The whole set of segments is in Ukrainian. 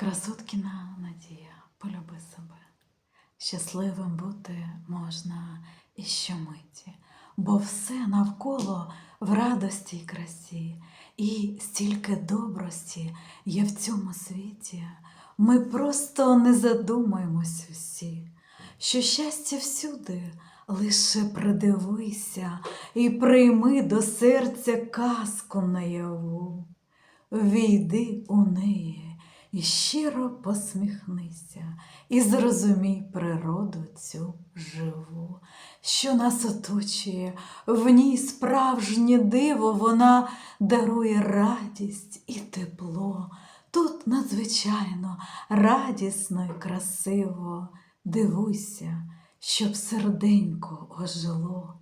Красоткіна Надія, полюби себе. Щасливим бути можна і щомиті, бо все навколо в радості й красі, і стільки добрості є в цьому світі. Ми просто не задумаємось усі, що щастя всюди, лише придивися і прийми до серця казку наяву. Війди у неї і щиро посміхнися, і зрозумій природу цю живу, що нас оточує, в ній справжнє диво, вона дарує радість і тепло. Тут надзвичайно радісно і красиво. Дивуйся, щоб серденько ожило.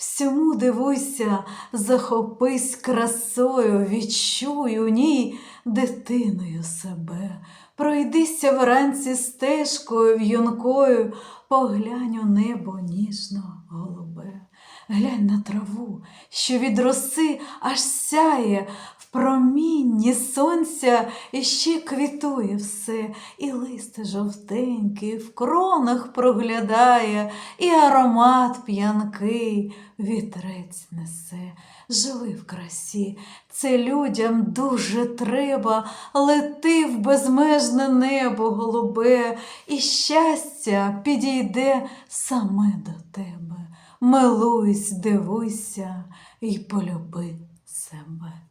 Всьому дивуйся, захопись красою, відчуй у ній дитиною себе. Пройдися вранці стежкою в'юнкою, поглянь у небо ніжно голубе. Глянь на траву, що від роси аж сяє, промінні сонця іще квітує все, і лист жовтенький в кронах проглядає, і аромат п'янкий вітрець несе. Живи в красі, це людям дуже треба, лети в безмежне небо голубе, і щастя підійде саме до тебе. Милуйсь, дивуйся і полюби себе.